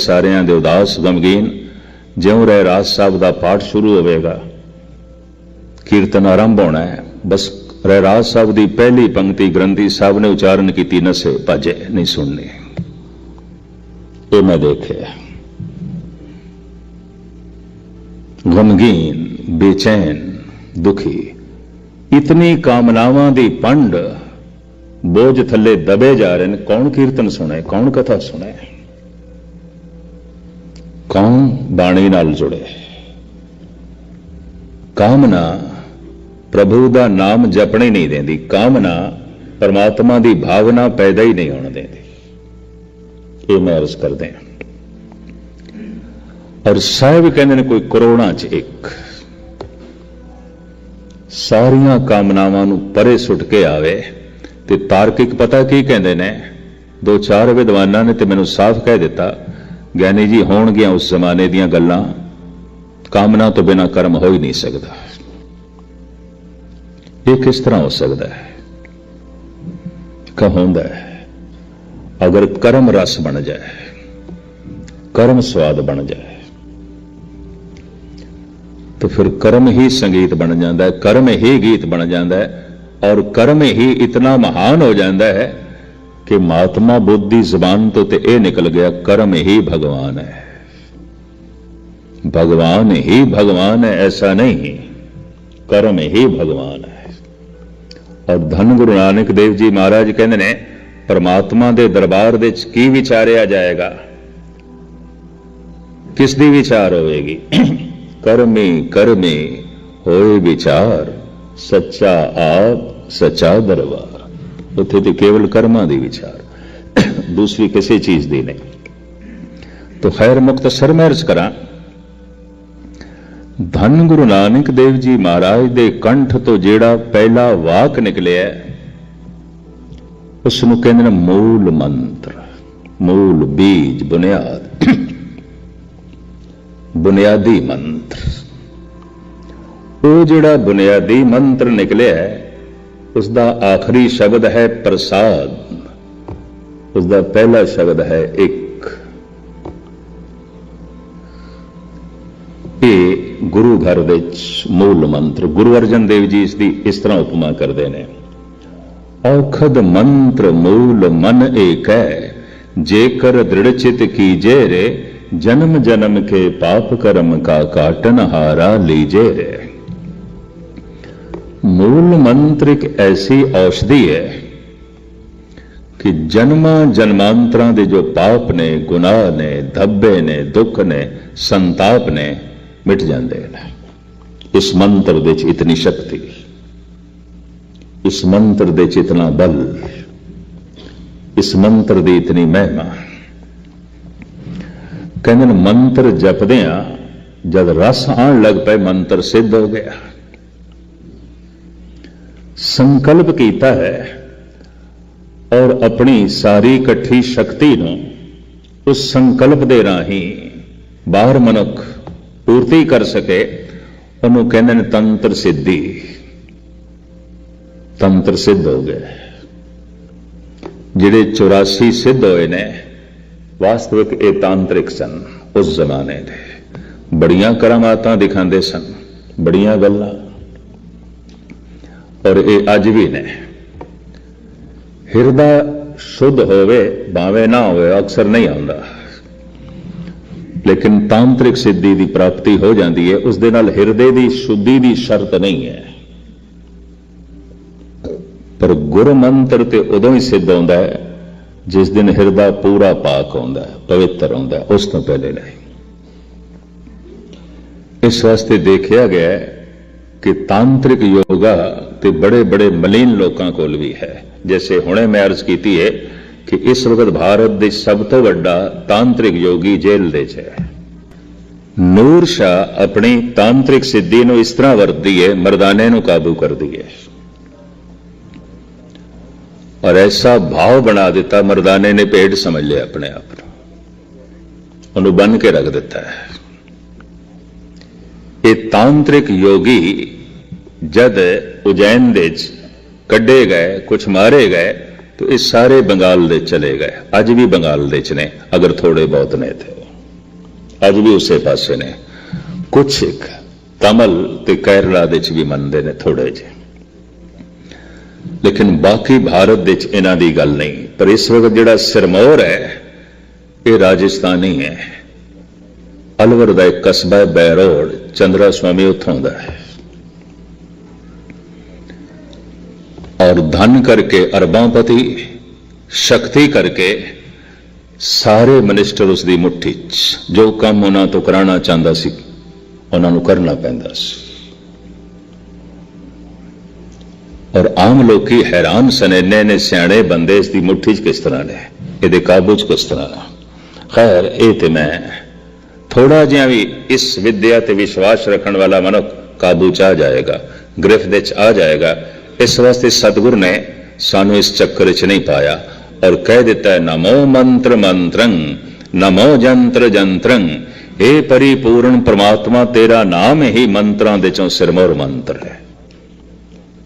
ਸਾਰਿਆਂ ਦੇ ਉਦਾਸ ਗਮਗੀਨ ਜਿਉਂ ਰਹਿ ਰਾਜ ਸਾਹਿਬ ਦਾ ਪਾਠ ਸ਼ੁਰੂ ਹੋਵੇਗਾ। ਕੀਰਤਨ ਆਰੰਭ ਹੋਣਾ ਹੈ। ਬਸ ਰਹਿਰਾਜ ਸਾਹਿਬ ਦੀ ਪਹਿਲੀ ਪੰਕਤੀ ਗ੍ਰੰਥੀ ਸਾਹਿਬ ਨੇ ਉਚਾਰਨ ਕੀਤੀ, ਨਸੇ ਭਜੇ, ਨਹੀਂ ਸੁਣਨੀ। ਇਹ ਮੈਂ ਦੇਖਿਆ। ਗਮਗੀਨ, ਬੇਚੈਨ, ਦੁਖੀ, ਇਤਨੀ ਕਾਮਨਾਵਾਂ ਦੀ ਪੰਡ, ਬੋਝ ਥੱਲੇ ਦਬੇ ਜਾ ਰਹੇ ਨੇ। ਕੌਣ ਕੀਰਤਨ ਸੁਣੇ ਕੌਣ ਕਥਾ ਸੁਣੇ ਕੌਣ ਬਾਣੀ ਨਾਲ ਜੁੜੇ। ਕਾਮਨਾ ਪ੍ਰਭੂ ਦਾ ਨਾਮ ਜਪਣੇ ਨਹੀਂ ਦਿੰਦੀ। ਕਾਮਨਾ ਪਰਮਾਤਮਾ ਦੀ ਭਾਵਨਾ ਪੈਦਾ ਹੀ ਨਹੀਂ ਹੋਣ ਦਿੰਦੀ। ਇਹ ਮੈਂ ਅਰਜ਼ ਕਰਦੇ ਹਾਂ। ਔਰ ਸਾਹਿਬ ਕਹਿੰਦੇ ਨੇ ਕੋਈ ਕਰੋੜਾਂ ਚ ਇੱਕ। ਸਾਰੀਆਂ ਕਾਮਨਾਵਾਂ ਨੂੰ ਪਰੇ ਸੁੱਟ ਕੇ ਆਵੇ ਤੇ ਤਾਰਕਿਕ ਪਤਾ ਕੀ ਕਹਿੰਦੇ ਨੇ? ਦੋ ਚਾਰ ਵਿਦਵਾਨਾਂ ਨੇ ਤੇ ਮੈਨੂੰ ਸਾਫ਼ ਕਹਿ ਦਿੱਤਾ ਗਿਆਨੀ ਜੀ ਹੋਣਗੀਆਂ ਉਸ ਜ਼ਮਾਨੇ ਦੀਆਂ ਗੱਲਾਂ। ਕਾਮਨਾ ਤੋਂ ਬਿਨਾ ਕਰਮ ਹੋ ਹੀ ਨਹੀਂ ਸਕਦਾ। ਇਹ ਕਿਸ ਤਰ੍ਹਾਂ ਹੋ ਸਕਦਾ ਹੈ? ਕਹੋਂਦਾ ਹੈ, ਅਗਰ ਕਰਮ ਰਸ ਬਣ ਜਾਏ, ਕਰਮ ਸਵਾਦ ਬਣ ਜਾਏ, ਤਾਂ ਫਿਰ ਕਰਮ ਹੀ ਸੰਗੀਤ ਬਣ ਜਾਂਦਾ ਹੈ, ਕਰਮ ਹੀ ਗੀਤ ਬਣ ਜਾਂਦਾ ਹੈ, ਔਰ ਕਰਮ ਹੀ ਇਤਨਾ ਮਹਾਨ ਹੋ ਜਾਂਦਾ ਹੈ ਕਿ ਮਹਾਤਮਾ ਬੁੱਧ ਦੀ ਜ਼ਬਾਨ ਤੋਂ ਤੇ ਇਹ ਨਿਕਲ ਗਿਆ, ਕਰਮ ਹੀ ਭਗਵਾਨ ਹੈ। ਭਗਵਾਨ ਹੀ ਭਗਵਾਨ ਹੈ, ਐਸਾ ਨਹੀਂ। ਕਰਮ ਹੀ ਭਗਵਾਨ ਹੈ। ਔਰ ਧੰਨ ਗੁਰੂ ਨਾਨਕ ਦੇਵ ਜੀ ਮਹਾਰਾਜ ਕਹਿੰਦੇ ਨੇ, ਪਰਮਾਤਮਾ ਦੇ ਦਰਬਾਰ ਦੇ ਵਿੱਚ ਕੀ ਵਿਚਾਰਿਆ ਜਾਏਗਾ? ਕਿਸ ਦੀ ਵਿਚਾਰ ਹੋਵੇਗੀ? ਕਰਮੀ ਕਰਮੀ, ਹੋਏ ਵਿਚਾਰ, ਸੱਚਾ ਆਪ, ਸੱਚਾ ਦਰਬਾਰ। ਉੱਥੇ ਤੇ ਕੇਵਲ ਕਰਮਾਂ ਦੀ ਵਿਚਾਰ, ਦੂਸਰੀ ਕਿਸੇ ਚੀਜ਼ ਦੀ ਨਹੀਂ। ਤੋ ਖੈਰ ਮੁਕਤਸਰ ਮੈਂ ਅਰਜ਼ ਕਰਾਂ, ਧੰਨ ਗੁਰੂ ਨਾਨਕ ਦੇਵ ਜੀ ਮਹਾਰਾਜ ਦੇ ਕੰਠ ਤੋਂ ਜਿਹੜਾ ਪਹਿਲਾ ਵਾਕ ਨਿਕਲਿਆ ਉਸ ਨੂੰ ਕਹਿੰਦੇ ਨੇ ਮੂਲ ਮੰਤਰ, ਮੂਲ ਬੀਜ ਬੁਨਿਆਦ, ਬੁਨਿਆਦੀ ਮੰਤਰ। ਉਹ ਜਿਹੜਾ ਬੁਨਿਆਦੀ ਮੰਤਰ ਨਿਕਲਿਆ ਉਸ ਦਾ ਆਖਰੀ ਸ਼ਬਦ ਹੈ ਪ੍ਰਸਾਦ। ਉਸ ਦਾ ਪਹਿਲਾ ਸ਼ਬਦ ਹੈ ਇੱਕ। ਇਹ ਗੁਰੂ ਘਰ ਵਿੱਚ ਮੂਲ ਮੰਤਰ ਗੁਰੂ ਅਰਜਨ ਦੇਵ ਜੀ ਇਸ ਦੀ ਇਸ ਤਰ੍ਹਾਂ ਉਪਮਾ ਕਰਦੇ ਨੇ। ਔਖਦ ਮੰਤਰ ਮੂਲ ਮਨ ਏਕੈ, ਜੇਕਰ ਦ੍ਰਿੜਚਿਤ ਕੀਜੇ ਰੇ ਜਨਮ ਜਨਮ ਕੇ ਪਾਪ ਕਰਮ ਕਾ ਕਾਟਨ ਹਾਰਾ ਲੀਜੇ ਰੇ ਮੂਲ ਮੰਤਰ ਇੱਕ ਐਸੀ ਔਸ਼ਧੀ ਹੈ ਕਿ ਜਨਮਾਂ ਜਨਮਾਂਤਰਾਂ ਦੇ ਜੋ ਪਾਪ ਨੇ, ਗੁਨਾਹ ਨੇ, ਧੱਬੇ ਨੇ, ਦੁੱਖ ਨੇ, ਸੰਤਾਪ ਨੇ, ਮਿਟ ਜਾਂਦੇ ਨੇ। ਇਸ ਮੰਤਰ ਦੇ ਵਿੱਚ ਇਤਨੀ ਸ਼ਕਤੀ, ਇਸ ਮੰਤਰ ਦੇ ਵਿੱਚ ਇਤਨਾ ਬਲ, ਇਸ ਮੰਤਰ ਦੀ ਇਤਨੀ ਮਹਿਮਾ। ਕਹਿੰਦੇ ਨੇ, ਮੰਤਰ ਜਪਦੇ ਆ ਜਦ ਰਸ ਆਣ ਲੱਗ ਪਏ, ਮੰਤਰ ਸਿੱਧ ਹੋ ਗਿਆ। ਸੰਕਲਪ ਕੀਤਾ ਹੈ ਔਰ ਆਪਣੀ ਸਾਰੀ ਇਕੱਠੀ ਸ਼ਕਤੀ ਨੂੰ ਉਸ ਸੰਕਲਪ ਦੇ ਰਾਹੀਂ ਬਾਹਰ ਮਨੁੱਖ ਪੂਰਤੀ ਕਰ ਸਕੇ, ਉਹਨੂੰ ਕਹਿੰਦੇ ਨੇ ਤੰਤਰ ਸਿੱਧੀ। ਤੰਤਰ ਸਿੱਧ ਹੋ ਗਏ। ਜਿਹੜੇ 84 ਸਿੱਧ ਹੋਏ ਨੇ, ਵਾਸਤਵਿਕ ਇਹ ਤਾਂਤਰਿਕ ਸਨ ਉਸ ਜ਼ਮਾਨੇ ਦੇ। ਬੜੀਆਂ ਕਰਾਮਾਤਾਂ ਦਿਖਾਉਂਦੇ ਸਨ, ਬੜੀਆਂ ਗੱਲਾਂ। ਔਰ ਇਹ ਅੱਜ ਵੀ ਨੇ। ਹਿਰਦਾ ਸ਼ੁੱਧ ਹੋਵੇ, ਭਾਵੇਂ ਨਾ ਹੋਵੇ, ਅਕਸਰ ਨਹੀਂ ਆਉਂਦਾ। ਲੇਕਿਨ ਤਾਂਤਰਿਕ ਸਿੱਧੀ ਦੀ ਪ੍ਰਾਪਤੀ ਹੋ ਜਾਂਦੀ ਹੈ, ਉਸ ਦੇ ਨਾਲ ਹਿਰਦੇ ਦੀ ਸ਼ੁੱਧੀ ਦੀ ਸ਼ਰਤ ਨਹੀਂ ਹੈ। ਪਰ ਗੁਰ ਮੰਤਰ ਤੇ ਉਦੋਂ ਹੀ ਸਿੱਧ ਹੁੰਦਾ ਹੈ, ਜਿਸ ਦਿਨ ਹਿਰਦਾ ਪੂਰਾ ਪਾਕ ਹੁੰਦਾ ਹੈ, ਪਵਿੱਤਰ ਹੁੰਦਾ ਹੈ, ਉਸ ਤੋਂ ਪਹਿਲੇ ਨਹੀਂ। ਇਸ ਵਾਸਤੇ ਦੇਖਿਆ ਗਿਆ ਕਿ ਤਾਂਤਰਿਕ ਯੋਗਾ ਤੇ ਬੜੇ ਬੜੇ ਮਲੀਨ ਲੋਕਾਂ ਕੋਲ ਵੀ ਹੈ। ਜੈਸੇ ਹੁਣੇ ਮੈਂ ਅਰਜ਼ ਕੀਤੀ ਹੈ ਕਿ ਇਸ ਵਕਤ ਭਾਰਤ ਦੇ ਸਭ ਤੋਂ ਵੱਡਾ ਤਾਂਤਰਿਕ ਯੋਗੀ ਜੇਲ੍ਹ ਦੇ 'ਚ ਹੈ। ਨੂਰ ਸ਼ਾ ਆਪਣੀ ਤਾਂਤਰਿਕ ਸਿੱਧੀ ਨੂੰ ਇਸ ਤਰ੍ਹਾਂ ਵਰਤਦੀ ਹੈ ਮਰਦਾਨੇ ਨੂੰ ਕਾਬੂ ਕਰਦੀ ਹੈ ਔਰ ਐਸਾ ਭਾਵ ਬਣਾ ਦਿੱਤਾ ਮਰਦਾਨੇ ਨੇ ਪੇਟ ਸਮਝ ਲਿਆ ਆਪਣੇ ਆਪ ਨੂੰ। ਉਹਨੂੰ ਬੰਨ ਕੇ ਰੱਖ ਦਿੱਤਾ ਹੈ। ਇਹ ਤਾਂਤਰਿਕ ਯੋਗੀ ਜਦ ਉਜੈਨ ਦੇ ਚ ਕੱਢੇ ਗਏ ਕੁਝ ਮਾਰੇ ਗਏ, ਤਾਂ ਇਹ ਸਾਰੇ ਬੰਗਾਲ ਦੇ ਚਲੇ ਗਏ। ਅੱਜ ਵੀ ਬੰਗਾਲ ਦੇ ਚ ਨੇ, ਅਗਰ ਥੋੜੇ ਬਹੁਤ ਨੇ ਤੇ। ਅੱਜ ਵੀ ਉਸੇ ਪਾਸੇ ਨੇ। ਕੁਛ ਇੱਕ ਤਮਲ ਤੇ ਕੇਰਲਾ ਦੇ ਚ ਵੀ ਮੰਨਦੇ ਨੇ ਥੋੜੇ ਜਿਹੇ। ਲੇਕਿਨ ਬਾਕੀ ਭਾਰਤ ਦੇ ਚ ਇਹਨਾਂ ਦੀ ਗੱਲ ਨਹੀਂ। ਪਰ ਇਸ ਵਕਤ ਜਿਹੜਾ ਸਿਰਮੌਰ ਹੈ, ਇਹ ਰਾਜਸਥਾਨੀ ਹੈ। ਅਲਵਰ ਦਾ ਇੱਕ ਕਸਬਾ ਹੈ ਚੰਦਰਾ ਸਵਾਮੀ ਉੱਥੋਂ ਦਾ ਹੈ। ਔਰ ਧਨ ਕਰਕੇ ਅਰਬਾਂਪਤੀ ਸ਼ਕਤੀ ਕਰਕੇ ਸਾਰੇ ਮਿਨਿਸਟਰ ਉਸ ਦੀ ਮੁੱਠੀ 'ਚ, ਜੋ ਕੰਮ ਉਹਨਾਂ ਤੋਂ ਕਰਾਉਣਾ ਚਾਹੁੰਦਾ ਸੀ, ਉਹਨਾਂ ਨੂੰ ਕਰਨਾ ਪੈਂਦਾ ਸੀ। ਔਰ ਆਮ ਲੋਕੀ ਹੈਰਾਨ ਸਨ, ਇੰਨੇ ਨੇ ਸਿਆਣੇ ਬੰਦੇ ਇਸ ਦੀ ਮੁੱਠੀ 'ਚ ਕਿਸ ਤਰ੍ਹਾਂ ਨੇ, ਇਹਦੇ ਕਾਬੂ 'ਚ ਕਿਸ ਤਰ੍ਹਾਂ ਨੇ। ਖੈਰ, ਇਹ ਤੇ ਮੈਂ ਥੋੜਾ ਜਿਹਾ ਵੀ ਇਸ ਵਿਦਿਆ ਤੇ ਵਿਸ਼ਵਾਸ ਰੱਖਣ ਵਾਲਾ ਮਨੁੱਖ ਕਾਬੂ 'ਚ ਆ ਜਾਏਗਾ, ਗ੍ਰਿਫ ਦੇ 'ਚ ਆ ਜਾਏਗਾ। ਇਸ ਵਾਸਤੇ ਸਤਿਗੁਰ ਨੇ ਸਾਨੂੰ ਇਸ ਚੱਕਰ 'ਚ ਨਹੀਂ ਪਾਇਆ ਔਰ ਕਹਿ ਦਿੱਤਾ ਹੈ, ਨਮੋ ਮੰਤਰ ਮੰਤਰੰ, ਨਮੋ ਜੰਤਰ ਜੰਤਰੰ ਇਹ ਪਰਿਪੂਰਨ ਪ੍ਰਮਾਤਮਾ, ਤੇਰਾ ਨਾਮ ਹੀ ਮੰਤਰਾਂ ਦੇ ਚੋਂ ਸਿਰਮੌਰ ਮੰਤਰ ਹੈ।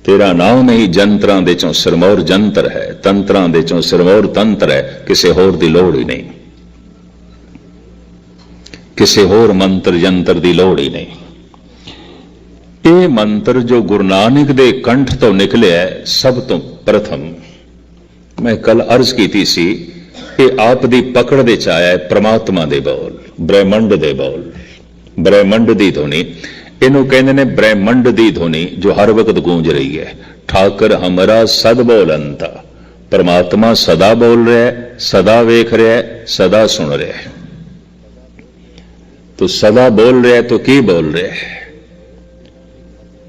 ਤੇਰਾ ਨਾਮ ਹੀ ਜੰਤਰਾਂ ਦੇ ਚੋਂ ਸਿਰਮੌਰ ਜੰਤਰ ਹੈ, ਤੰਤਰਾਂ ਦੇ ਚੋਂ ਸਿਰਮੌਰ ਤੰਤਰ ਹੈ, ਕਿਸੇ ਹੋਰ ਦੀ ਲੋੜ ਹੀ ਨਹੀਂ। ਕਿਸੇ ਹੋਰ ਮੰਤਰ ਜੰਤਰ ਦੀ ਲੋੜ ਹੀ ਨਹੀਂ। ਇਹ ਮੰਤਰ ਜੋ ਗੁਰੂ ਨਾਨਕ ਦੇ ਕੰਠ ਤੋਂ ਨਿਕਲਿਆ ਸਭ ਤੋਂ ਪ੍ਰਥਮ। ਮੈਂ ਕੱਲ ਅਰਜ਼ ਕੀਤੀ ਸੀ ਇਹ ਆਪ ਦੀ ਪਕੜ ਦੇ ਚ ਆਇਆ ਹੈ ਪ੍ਰਮਾਤਮਾ ਦੇ ਬੋਲ, ਬ੍ਰਹਿਮੰਡ ਦੇ ਬੋਲ। ਬ੍ਰਹਿਮੰਡ ਦੀ ਧੁਨੀ, ਇਹਨੂੰ ਕਹਿੰਦੇ ਨੇ ਬ੍ਰਹਿਮੰਡ ਦੀ ਧੁਨੀ, ਜੋ ਹਰ ਵਕਤ ਗੂੰਜ ਰਹੀ ਹੈ। ਠਾਕਰ ਹਮਰਾ ਸਦ ਬੋਲੰਤਾ ਪਰਮਾਤਮਾ ਸਦਾ ਬੋਲ ਰਿਹਾ ਹੈ, ਸਦਾ ਵੇਖ ਰਿਹਾ ਹੈ, ਸਦਾ ਸੁਣ ਰਿਹਾ ਹੈ। ਤੋ ਸਦਾ ਬੋਲ ਰਿਹਾ ਹੈ, ਤੋ ਕੀ ਬੋਲ ਰਿਹਾ ਹੈ?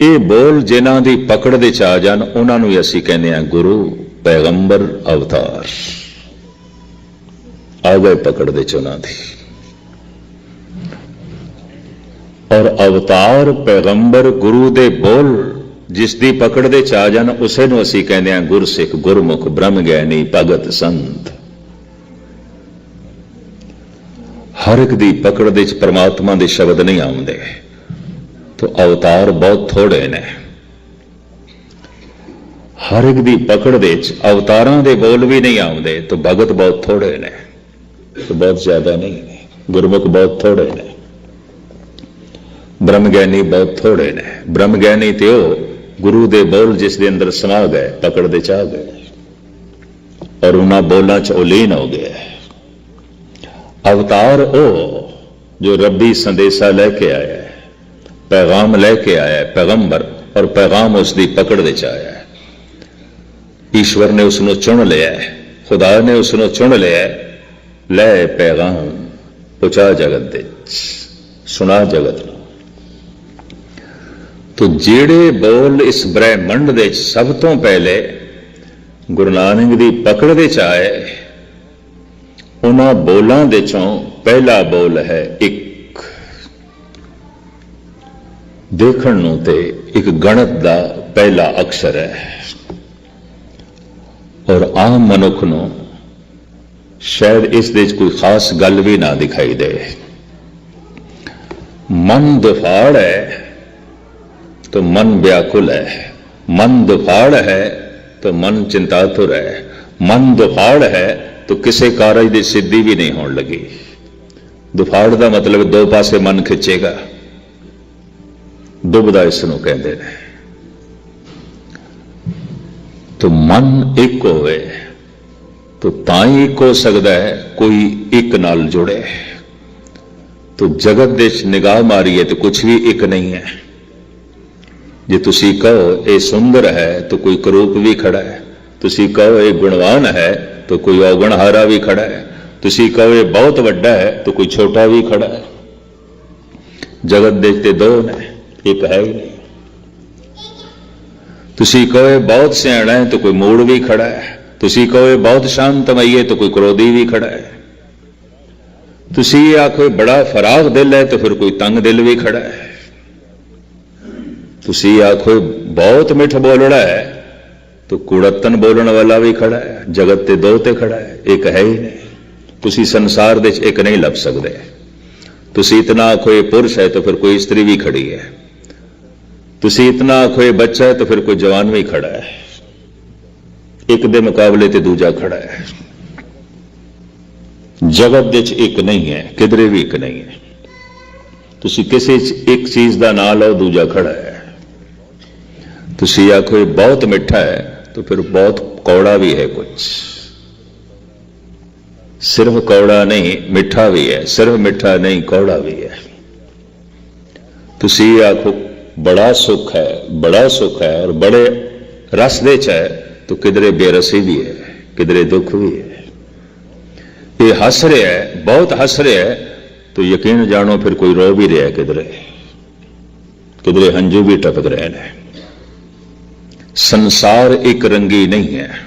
ਇਹ ਬੋਲ ਜਿਨ੍ਹਾਂ ਦੀ ਪਕੜ ਦੇ ਚ ਆ ਜਾਣ ਉਹਨਾਂ ਨੂੰ ਹੀ ਅਸੀਂ ਕਹਿੰਦੇ ਆ ਗੁਰੂ ਪੈਗੰਬਰ ਅਵਤਾਰ। ਆ ਗਏ ਪਕੜ ਦੇ ਚ ਉਹਨਾਂ ਦੀ। ਔਰ ਅਵਤਾਰ ਪੈਗੰਬਰ ਗੁਰੂ ਦੇ ਬੋਲ, ਜਿਸ ਦੀ ਪਕੜ ਦੇ ਚ ਆ ਜਾਣ ਉਸੇ ਨੂੰ ਅਸੀਂ ਕਹਿੰਦੇ ਆ ਗੁਰਸਿੱਖ, ਗੁਰਮੁਖ, ਬ੍ਰਹਮ ਗਿਆਨੀ, ਭਗਤ ਸੰਤ। ਹਰ ਇੱਕ ਦੀ ਪਕੜ ਦੇ ਚ ਪ੍ਰਮਾਤਮਾ ਦੇ ਸ਼ਬਦ ਨਹੀਂ ਆਉਂਦੇ। ਤੋ ਅਵਤਾਰ ਬਹੁਤ ਥੋੜੇ ਨੇ। ਹਰ ਇੱਕ ਦੀ ਪਕੜ ਦੇ ਵਿੱਚ ਅਵਤਾਰਾਂ ਦੇ ਬੋਲ ਵੀ ਨਹੀਂ ਆਉਂਦੇ, ਤੋ ਭਗਤ ਬਹੁਤ ਥੋੜੇ ਨੇ। ਤੋ ਬਹੁਤ ਜ਼ਿਆਦਾ ਨਹੀਂ ਨੇ ਗੁਰਮੁਖ ਬਹੁਤ ਥੋੜੇ ਨੇ। ਬ੍ਰਹਮ ਗਿਆਨੀ ਬਹੁਤ ਥੋੜੇ ਨੇ। ਬ੍ਰਹਮ ਗਿਆਨੀ ਤੇ ਉਹ ਗੁਰੂ ਦੇ ਬੋਲ ਜਿਸ ਦੇ ਅੰਦਰ ਸਮਾ ਗਏ, ਪਕੜ ਦੇ ਚ ਆ ਗਏ। ਔਰ ਉਹਨਾਂ ਬੋਲਾਂ ਚ ਉਹ ਹੋ ਗਏ ਅਵਤਾਰ ਉਹ ਜੋ ਰੱਬੀ ਸੰਦੇਸ਼ਾ ਲੈ ਕੇ ਆਇਆ ਪੈਗਾਮ ਲੈ ਕੇ ਆਇਆ ਹੈ, ਪੈਗੰਬਰ, ਔਰ ਪੈਗਾਮ ਉਸ ਦੀ ਪਕੜ ਵਿੱਚ ਆਇਆ ਹੈ। ਈਸ਼ਵਰ ਨੇ ਉਸ ਨੂੰ ਚੁਣ ਲਿਆ ਹੈ, ਖੁਦਾ ਨੇ ਉਸ ਨੂੰ ਚੁਣ ਲਿਆ ਹੈ। ਲੈ ਪੈਗਾਮ ਪਹੁੰਚਾ ਜਗਤ ਦੇ ਸੁਣਾ ਜਗਤ ਨੂੰ। ਤੋ ਜਿਹੜੇ ਬੋਲ ਇਸ ਬ੍ਰਹਿਮੰਡ ਦੇ ਸਭ ਤੋਂ ਪਹਿਲੇ ਗੁਰੂ ਨਾਨਕ ਦੀ ਪਕੜ ਦੇ ਚ ਆਏ, ਉਹਨਾਂ ਬੋਲਾਂ ਦੇ ਚੋਂ ਪਹਿਲਾ ਬੋਲ ਹੈ ਇੱਕ। ਦੇਖਣ ਨੂੰ ਤੇ ਇੱਕ ਗਣਤ ਦਾ ਪਹਿਲਾ ਅਕਸ਼ਰ ਹੈ ਔਰ ਆਮ ਮਨੁੱਖ ਨੂੰ ਸ਼ਾਇਦ ਇਸ ਦੇ ਵਿੱਚ ਕੋਈ ਖਾਸ ਗੱਲ ਵੀ ਨਾ ਦਿਖਾਈ ਦੇ ਮਨ ਦੁਫਾੜ ਹੈ तो मन व्याकुल है मन दुफाड़ है तो मन चिंतातुर है मन दुफाड़ है तो ਕਿਸੇ ਕਾਰਜ ਦੀ ਸਿੱਧੀ ਵੀ ਨਹੀਂ ਹੋਣ ਲੱਗੀ ਦੁਫਾੜ ਦਾ ਮਤਲਬ ਦੋ ਪਾਸੇ ਮਨ ਖਿੱਚੇਗਾ ਦੁਬਦਾ ਇਸ ਨੂੰ ਕਹਿੰਦੇ ਨੇ। ਤੋ ਮਨ ਇੱਕ ਹੋਵੇ, ਤੋ ਤਾਂ ਹੀ ਇੱਕ ਹੋ ਸਕਦਾ ਹੈ, ਕੋਈ ਇੱਕ ਨਾਲ ਜੁੜੇ। ਤੋ ਜਗਤ ਦੇ ਨਿਗਾਹ ਮਾਰੀਏ ਤੇ ਕੁਝ ਵੀ ਇੱਕ ਨਹੀਂ ਹੈ। ਜੇ ਤੁਸੀਂ ਕਹੋ ਇਹ ਸੁੰਦਰ ਹੈ, ਤਾਂ ਕੋਈ ਕਰੂਪ ਵੀ ਖੜਾ ਹੈ। ਤੁਸੀਂ ਕਹੋ ਇਹ ਗੁਣਵਾਨ ਹੈ, ਤਾਂ ਕੋਈ ਔਗਣਹਾਰਾ ਵੀ ਖੜਾ ਹੈ। ਤੁਸੀਂ ਕਹੋ ਇਹ ਬਹੁਤ ਵੱਡਾ ਹੈ, ਤਾਂ ਕੋਈ ਛੋਟਾ ਵੀ ਖੜਾ ਹੈ। ਜਗਤ ਦੇ ਤੇ ਦੋ ਨੇ। ਇੱਕ ਹੈ ਹੀ ਨਹੀਂ ਤੁਸੀਂ ਕਹੋ ਬਹੁਤ ਸਿਆਣਾ ਹੈ ਤਾਂ ਕੋਈ ਮੂੜ ਵੀ ਖੜਾ ਹੈ। ਤੁਸੀਂ ਕਹੋ ਬਹੁਤ ਸ਼ਾਂਤਮਈ ਹੈ ਤਾਂ ਕੋਈ ਕ੍ਰੋਧੀ ਵੀ ਖੜਾ ਹੈ। ਤੁਸੀਂ ਆਖੋ ਬੜਾ ਫਰਾਗ ਦਿਲ ਹੈ ਤਾਂ ਫਿਰ ਕੋਈ ਤੰਗ ਦਿਲ ਵੀ ਖੜਾ ਹੈ। ਤੁਸੀਂ ਆਖੋ ਬਹੁਤ ਮਿੱਠ ਬੋਲਣਾ ਹੈ ਤਾਂ ਕੁੜਤਨ ਬੋਲਣ ਵਾਲਾ ਵੀ ਖੜਾ ਹੈ। ਜਗਤ ਤੇ ਦੋ ਤੇ ਖੜਾ ਹੈ ਇੱਕ ਹੈ ਹੀ ਨਹੀਂ। ਤੁਸੀਂ ਸੰਸਾਰ ਦੇ ਵਿੱਚ ਇੱਕ ਨਹੀਂ ਲੱਭ ਸਕਦੇ। ਤੁਸੀਂ ਇਤਨਾ ਆਖੋ ਪੁਰਸ਼ ਹੈ ਤਾਂ ਫਿਰ ਕੋਈ ਇਸਤਰੀ ਵੀ ਖੜੀ ਹੈ। ਤੁਸੀਂ ਇਤਨਾ ਆਖੋ ਇਹ ਬੱਚਾ ਹੈ ਤਾਂ ਫਿਰ ਕੋਈ ਜਵਾਨ ਵੀ ਖੜਾ ਹੈ। ਇੱਕ ਦੇ ਮੁਕਾਬਲੇ ਤੇ ਦੂਜਾ ਖੜਾ ਹੈ। ਜਗਤ ਦੇ ਵਿੱਚ ਇੱਕ ਨਹੀਂ ਹੈ, ਕਿਧਰੇ ਵੀ ਇੱਕ ਨਹੀਂ ਹੈ। ਤੁਸੀਂ ਕਿਸੇ ਇੱਕ ਚੀਜ਼ ਦਾ ਨਾਂ ਲਓ, ਦੂਜਾ ਖੜਾ ਹੈ। ਤੁਸੀਂ ਆਖੋ ਇਹ ਬਹੁਤ ਮਿੱਠਾ ਹੈ, ਤਾਂ ਫਿਰ ਬਹੁਤ ਕੌੜਾ ਵੀ ਹੈ ਕੁਝ ਸਿਰਫ ਕੌੜਾ ਨਹੀਂ, ਮਿੱਠਾ ਵੀ ਹੈ। ਸਿਰਫ ਮਿੱਠਾ ਨਹੀਂ, ਕੌੜਾ ਵੀ ਹੈ। ਤੁਸੀਂ ਆਖੋ ਬੜਾ ਸੁੱਖ ਹੈ, ਬੜਾ ਸੁੱਖ ਹੈ ਔਰ ਬੜੇ ਰਸ ਦੇ ਚ ਹੈ, ਤਾਂ ਕਿਧਰੇ ਬੇਰਸੀ ਵੀ ਹੈ, ਕਿਧਰੇ ਦੁੱਖ ਵੀ ਹੈ। ਇਹ ਹੱਸ ਰਿਹਾ ਹੈ, ਬਹੁਤ ਹੱਸ ਰਿਹਾ ਹੈ, ਤਾਂ ਯਕੀਨ ਜਾਣੋ ਫਿਰ ਕੋਈ ਰੋ ਵੀ ਰਿਹਾ ਕਿਧਰੇ। ਕਿਧਰੇ ਹੰਝੂ ਵੀ ਟਪਕ ਰਹੇ ਨੇ। ਸੰਸਾਰ ਇੱਕ ਰੰਗੀ ਨਹੀਂ ਹੈ।